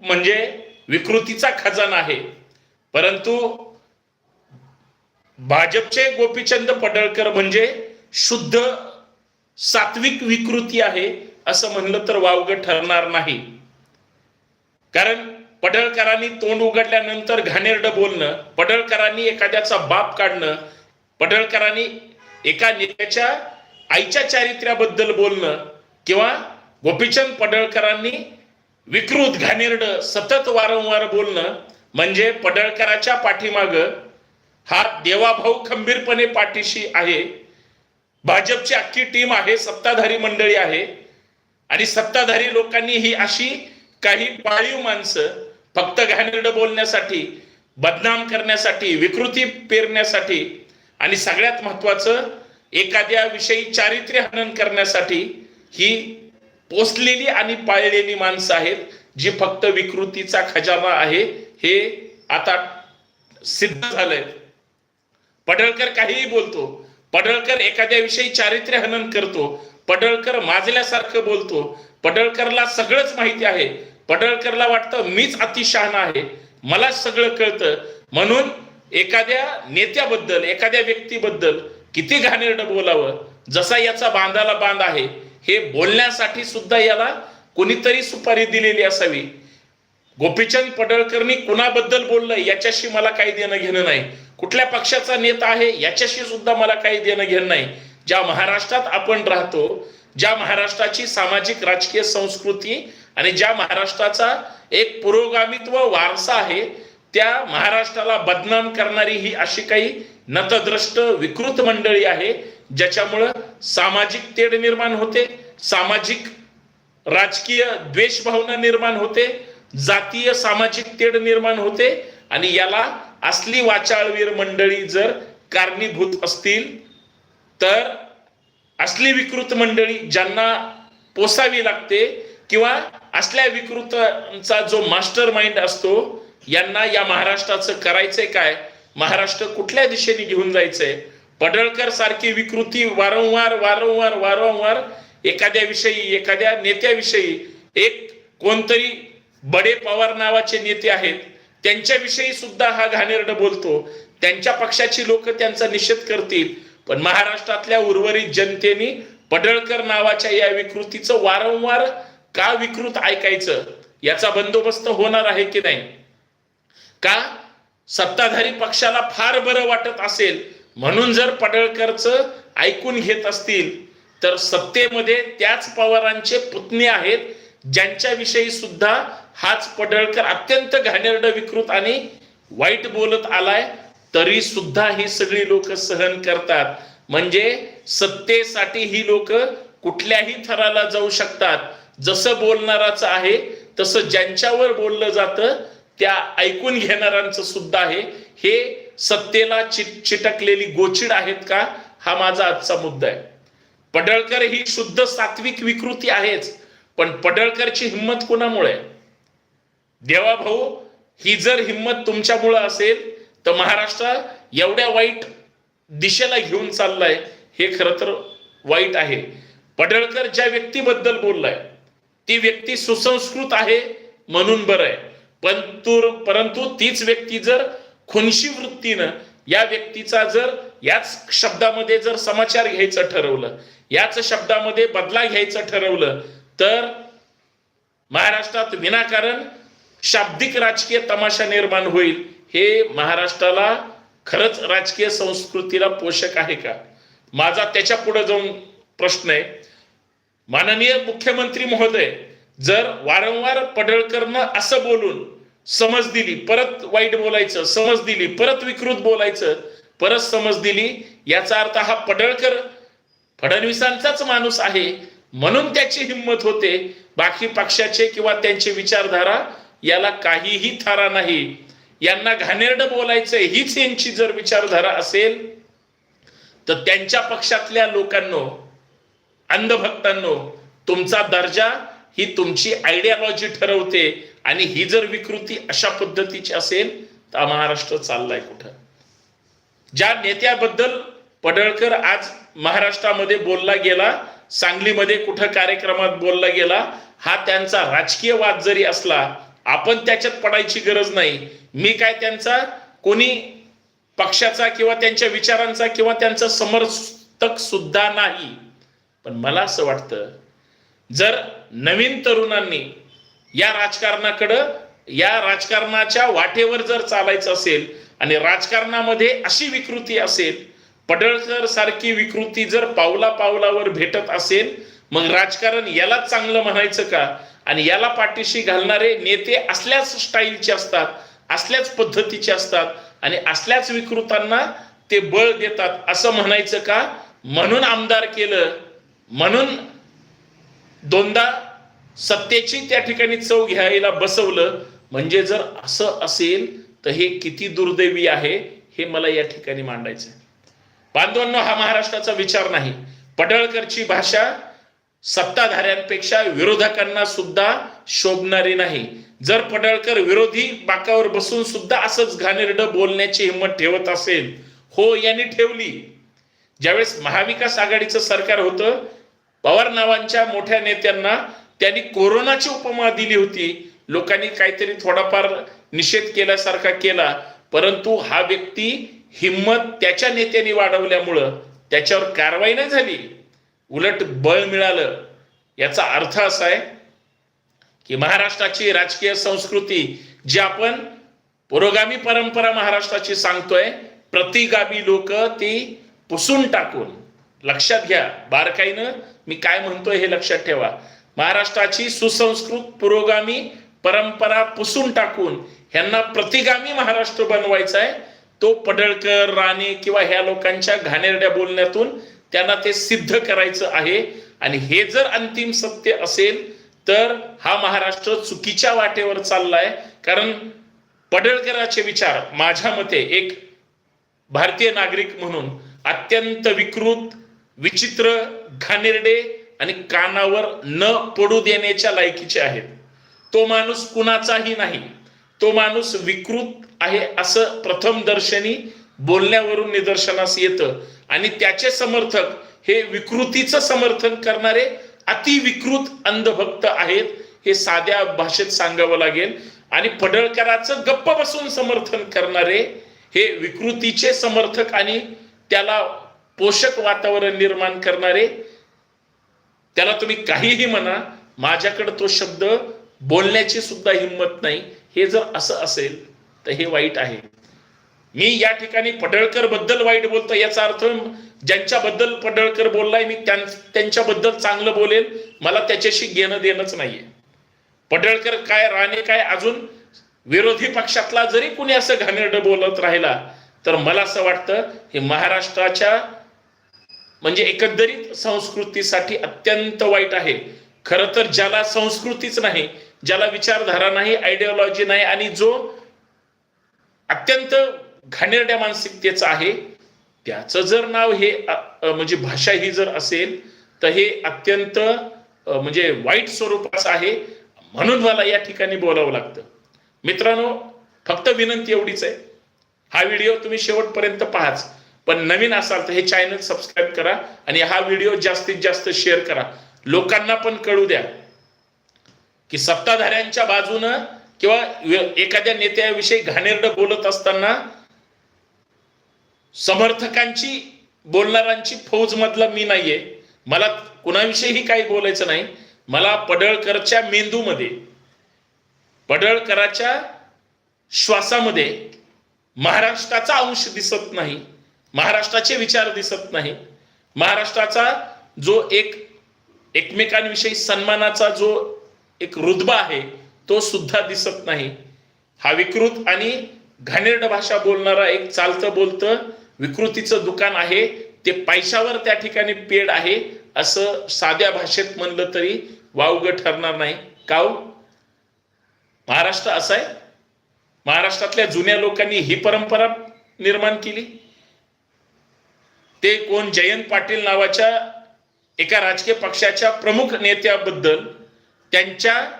म्हणजे विकृतीचा खजाना आहे. परंतु भाजपचे गोपीचंद पडळकर म्हणजे शुद्ध सात्विक विकृती आहे असं म्हणलं तर वावग ठरणार नाही. कारण पडळकरांनी तोंड उघडल्यानंतर घाणेरडं बोलणं पडळकरांनी एखाद्याचा बाप काढणं पडळकरांनी एका नेत्याच्या आईच्या चारित्र्याबद्दल बोलणं किंवा गोपीचंद पडळकरांनी विकृत घाणेरड सतत वारंवार बोलणं म्हणजे पडळकराच्या पाठीमाग हा देवाभाऊ खंबीरपणे पाठीशी आहे. भाजपची अख्खी टीम आहे सत्ताधारी मंडळी आहे. आणि सत्ताधारी लोकांनी ही अशी काही पाळीव माणसं फक्त घाणेरड बोलण्यासाठी बदनाम करण्यासाठी विकृती पेरण्यासाठी आणि सगळ्यात महत्वाचं एखाद्या विषयी चारित्र्य हनन करण्यासाठी ही पोचलेली आणि पाळलेली माणसं आहेत जी फक्त विकृतीचा खजाना आहे हे आता सिद्ध झालंय. पडळकर काहीही बोलतो पडळकर एखाद्या विषयी चारित्र्य हनन करतो पडळकर माजल्यासारखं बोलतो पडळकरला सगळंच माहिती आहे पडळकरला वाटतं मीच अतिशहाणा आहे मला सगळं कळतं. म्हणून एखाद्या नेत्याबद्दल एखाद्या व्यक्तीबद्दल किती घाणेरडं बोलावं जसा याचा बांधाला बांध आहे हे बोलण्यासाठी सुद्धा याला कोणीतरी सुपारी दिलेली असावी. गोपीचंद पडळकरनी कुणाबद्दल बोललं याच्याशी मला काही देणं घेणं नाही. कुठल्या पक्षाचा नेता आहे याच्याशी सुद्धा मला काही देणं घेणं नाही. ज्या महाराष्ट्रात आपण राहतो ज्या महाराष्ट्राची सामाजिक राजकीय संस्कृती आणि ज्या महाराष्ट्राचा एक पुरोगामित्व वारसा आहे त्या महाराष्ट्राला बदनाम करणारी ही अशी काही नतद्रष्ट विकृत मंडळी आहे ज्याच्यामुळं सामाजिक तेढ निर्माण होते सामाजिक राजकीय द्वेष भावना निर्माण होते जातीय सामाजिक तेढ निर्माण होते आणि याला असली वाचाळवीर मंडळी जर कारणीभूत असतील तर असली विकृत मंडळी ज्यांना पोसावी लागते किंवा असल्या विकृतांचा जो मास्टर माइंड असतो यांना या महाराष्ट्राचं करायचंय काय? महाराष्ट्र कुठल्या दिशेने घेऊन जायचंय? पडळकर सारखी विकृती वारंवार वारंवार वारंवार एखाद्या विषयी एखाद्या नेत्याविषयी एक कोणतरी बडे पवार नावाचे नेते आहेत त्यांच्याविषयी सुद्धा हा घाणेरड बोलतो. त्यांच्या पक्षाची लोक त्यांचा निषेध करतील पण महाराष्ट्रातल्या उर्वरित जनतेने पडळकर नावाच्या या विकृतीचं वारंवार का विकृत ऐकायचं? याचा बंदोबस्त होणार आहे की नाही? का? सत्ताधारी पक्षाला फार बरं वाटत असेल म्हणून जर पडळकरचं ऐकून घेत असतील तर सत्तेमध्ये त्याच पवारांचे पुतणे आहेत ज्यांच्याविषयी सुद्धा हाच पडळकर अत्यंत घाणेरड विकृत आणि वाईट बोलत आलाय तरी सुद्धा ही सगळी लोक सहन करतात. म्हणजे सत्तेसाठी ही लोक कुठल्याही थराला जाऊ शकतात. जसं बोलणाराचं आहे तसं ज्यांच्यावर बोललं जातं त्या ऐकून घेणाऱ्यांचं सुद्धा आहे. हे सत्तेला चिट चिटकलेली गोचिड आहेत का? हा माझा आजचा मुद्दा आहे. पडळकर ही शुद्ध सात्विक विकृती आहेच पण पडळकरची हिंमत कुणामुळे? देवाभाऊ ही जर हिंमत तुमच्यामुळं असेल तर महाराष्ट्र एवढ्या वाईट दिशेला घेऊन चाललाय हे खरं तर वाईट आहे. पडळकर ज्या व्यक्तीबद्दल बोललाय ती व्यक्ती सुसंस्कृत आहे म्हणून बरं आहे. पण तू परंतु तीच व्यक्ती जर खुनशी वृत्तीनं या व्यक्तीचा जर याच शब्दामध्ये जर समाचार घ्यायचं ठरवलं याच शब्दामध्ये बदला घ्यायचं ठरवलं तर महाराष्ट्रात विनाकारण शाब्दिक राजकीय तमाशा निर्माण होईल हे महाराष्ट्राला खरंच राजकीय संस्कृतीला पोषक आहे का? माझा त्याच्या पुढे जाऊन प्रश्न आहे. माननीय मुख्यमंत्री महोदय जर वारंवार पडळकरनं असं बोलून समज दिली परत वाईट बोलायचं समज दिली परत विकृत बोलायचं परत समज दिली याचा अर्थ हा पडळकर फडणवीसांचाच माणूस आहे म्हणून त्याची हिंमत होते. बाकी पक्षाचे किंवा त्यांची विचारधारा याला काहीही थारा नाही. यांना घाणेरड बोलायचं हीच यांची जर विचारधारा असेल तर त्यांच्या पक्षातल्या लोकांनो अंधभक्तांनो तुमचा दर्जा ही तुमची आयडियालॉजी ठरवते. आणि ही जर विकृती अशा पद्धतीची असेल तर महाराष्ट्र चाललाय कुठं? ज्या नेत्याबद्दल पडळकर आज महाराष्ट्रामध्ये बोलला गेला सांगलीमध्ये कुठं कार्यक्रमात बोलला गेला हा त्यांचा राजकीय वाद जरी असला आपण त्याच्यात पडायची गरज नाही. मी काय त्यांचा कोणी पक्षाचा किंवा त्यांच्या विचारांचा किंवा त्यांचा समर्थक सुद्धा नाही. पण मला असं वाटतं जर नवीन तरुणांनी या राजकारणाकडं या राजकारणाच्या वाटेवर जर चालायचं असेल आणि राजकारणामध्ये अशी विकृती असेल पडळकर सारखी विकृती जर पावला पावलावर भेटत असेल मग राजकारण यालाच चांगलं म्हणायचं का? आणि याला पाठीशी घालणारे नेते असल्याच स्टाईलचे असतात असल्याच पद्धतीचे असतात आणि असल्याच विकृतांना ते बळ देतात. असं म्हणायचं का? म्हणून आमदार केलं म्हणून दोनदा सत्तेची त्या ठिकाणी चव घ्यायला बसवलं म्हणजे जर असं असेल तर हे किती दुर्दैवी आहे हे मला या ठिकाणी मांडायचं बांधवांनो हा महाराष्ट्राचा विचार नाही. पडळकरची भाषा सत्ताधाऱ्यांपेक्षा विरोधकांना सुद्धा शोभणारी नाही. जर पडळकर विरोधी बाकावर बसून सुद्धा असंच घाणेरडं बोलण्याची हिंमत ठेवत असेल हो यांनी ठेवली. ज्यावेळेस महाविकास आघाडीचं सरकार होतं पवार नावांच्या मोठ्या नेत्यांना त्यांनी कोरोनाची उपमा दिली होती. लोकांनी काहीतरी थोडाफार निषेध केल्यासारखा केला. परंतु हा व्यक्ती हिंमत त्याच्या नेत्याने वाढवल्यामुळं त्याच्यावर कारवाई नाही झाली. उलट बळ मिळालं. याचा अर्थ असा आहे की महाराष्ट्राची राजकीय संस्कृती जी आपण पुरोगामी परंपरा महाराष्ट्राची सांगतोय प्रतिगामी लोक ती पुसून टाकून. लक्षात घ्या बारकाईनं मी काय म्हणतोय हे लक्षात ठेवा. महाराष्ट्राची सुसंस्कृत पुरोगामी परंपरा पुसून टाकून ह्यांना प्रतिगामी महाराष्ट्र बनवायचा आहे तो पडळकर राणे किंवा ह्या लोकांच्या घाणेरड्या बोलण्यातून त्यांना ते सिद्ध करायचं आहे. आणि हे जर अंतिम सत्य असेल तर हा महाराष्ट्र चुकीच्या वाटेवर चाललाय. कारण पडळकराचे विचार माझ्या मते एक भारतीय नागरिक म्हणून अत्यंत विकृत विचित्र घाणेरडे आणि कानावर न पडू देण्याच्या लायकीचे आहेत. तो माणूस कुणाचाही नाही. तो माणूस विकृत आहे असं प्रथम दर्शनी बोलण्यावरून निदर्शनास येतं. आणि त्याचे समर्थक हे विकृतीचं समर्थन करणारे अतिविकृत अंधभक्त आहेत हे साध्या भाषेत सांगावं लागेल. आणि पडळकराचं गप्प बसून समर्थन करणारे हे विकृतीचे समर्थक आणि त्याला पोषक वातावरण निर्माण करणारे त्याला तुम्ही काहीही म्हणा माझ्याकडे तो शब्द बोलण्याची सुद्धा हिंमत नाही. हे जर असं असेल तर हे वाईट आहे. मी या ठिकाणी पडळकरबद्दल वाईट बोलतो याचा अर्थ ज्यांच्याबद्दल पडळकर बोललाय मी त्यां- त्यांच्याबद्दल चांगलं बोलेल मला त्याच्याशी घेणं देणंच नाहीये. पडळकर काय राणे काय अजून विरोधी पक्षातला जरी कुणी असं घाणेरडं बोलत राहिला तर मला असं वाटतं हे महाराष्ट्राच्या म्हणजे एकंदरीत संस्कृतीसाठी अत्यंत वाईट आहे. खरं तर ज्याला संस्कृतीच नाही ज्याला विचारधारा नाही आयडिओलॉजी नाही आणि जो अत्यंत घाणेरड्या मानसिकतेचा आहे त्याचं जर नाव हे म्हणजे भाषा ही जर असेल तर हे अत्यंत म्हणजे वाईट स्वरूपाचं आहे. म्हणून मला या ठिकाणी बोलावं लागतं. मित्रांनो फक्त विनंती एवढीच आहे. हा व्हिडिओ तुम्ही शेवटपर्यंत पाहाच. पण नवीन असाल तर हे चॅनल सबस्क्राईब करा आणि हा व्हिडिओ जास्तीत जास्त शेअर करा. लोकांना पण कळू द्या की सत्ताधाऱ्यांच्या बाजूनं किंवा एखाद्या नेत्याविषयी घाणेरड बोलत असताना समर्थकांची बोलणाऱ्यांची फौज मधला मी नाहीये. मला कुणाविषयीही काही बोलायचं नाही. मला पडळकरच्या मेंदूमध्ये पडळकराच्या श्वासामध्ये महाराष्ट्राचा अंश दिसत नाही. महाराष्ट्राचे विचार दिसत नाही. महाराष्ट्राचा जो एक एकमेकांविषयी सन्मानाचा जो एक रुतबा आहे तो सुद्धा दिसत नाही. हा विकृत आणि घाणेरड भाषा बोलणारा एक चालतं बोलतं विकृतीचं दुकान आहे ते पैशावर त्या ठिकाणी पेड आहे असं साध्या भाषेत म्हणलं तरी वावग ठरणार नाही. काव महाराष्ट्र असा आहे महाराष्ट्रातल्या जुन्या लोकांनी ही परंपरा निर्माण केली? ते कोण जयंत पाटील नावाच्या एका राजकीय पक्षाच्या प्रमुख नेत्याबद्दल त्यांच्या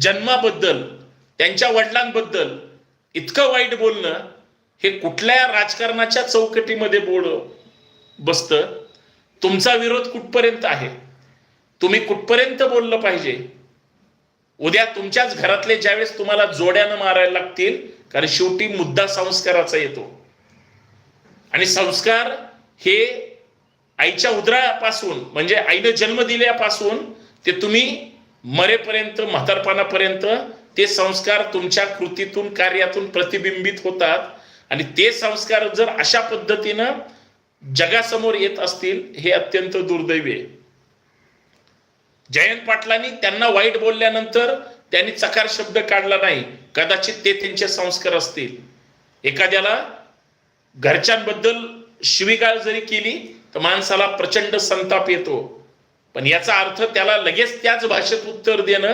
जन्माबद्दल त्यांच्या वडिलांबद्दल इतकं वाईट बोलणं हे कुठल्या राजकारणाच्या चौकटीमध्ये बोल बसतं? तुमचा विरोध कुठपर्यंत आहे? तुम्ही कुठपर्यंत बोललं पाहिजे? उद्या तुमच्याच घरातले ज्यावेळेस तुम्हाला जोड्यानं मारायला लागतील कारण शेवटी मुद्दा संस्काराचा येतो. आणि संस्कार हे आईच्या उदरापासून म्हणजे आईनं जन्म दिल्यापासून ते तुम्ही मरेपर्यंत म्हातारपणापर्यंत ते संस्कार तुमच्या कृतीतून कार्यातून प्रतिबिंबित होतात. आणि ते संस्कार जर अशा पद्धतीनं जगासमोर येत असतील हे अत्यंत दुर्दैवी आहे. जयंत पाटलांनी त्यांना वाईट बोलल्यानंतर त्यांनी चकार शब्द काढला नाही. कदाचित ते त्यांचे संस्कार असतील. एखाद्याला घरच्यांबद्दल शिवीगाळ जरी केली तर माणसाला प्रचंड संताप येतो. पण याचा अर्थ त्याला लगेच त्याच भाषेत उत्तर देणं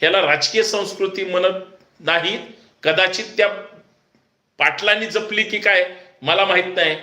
ह्याला राजकीय संस्कृती म्हणत नाहीत. कदाचित त्या पाटलांनी जपली की काय मला माहीत नाही.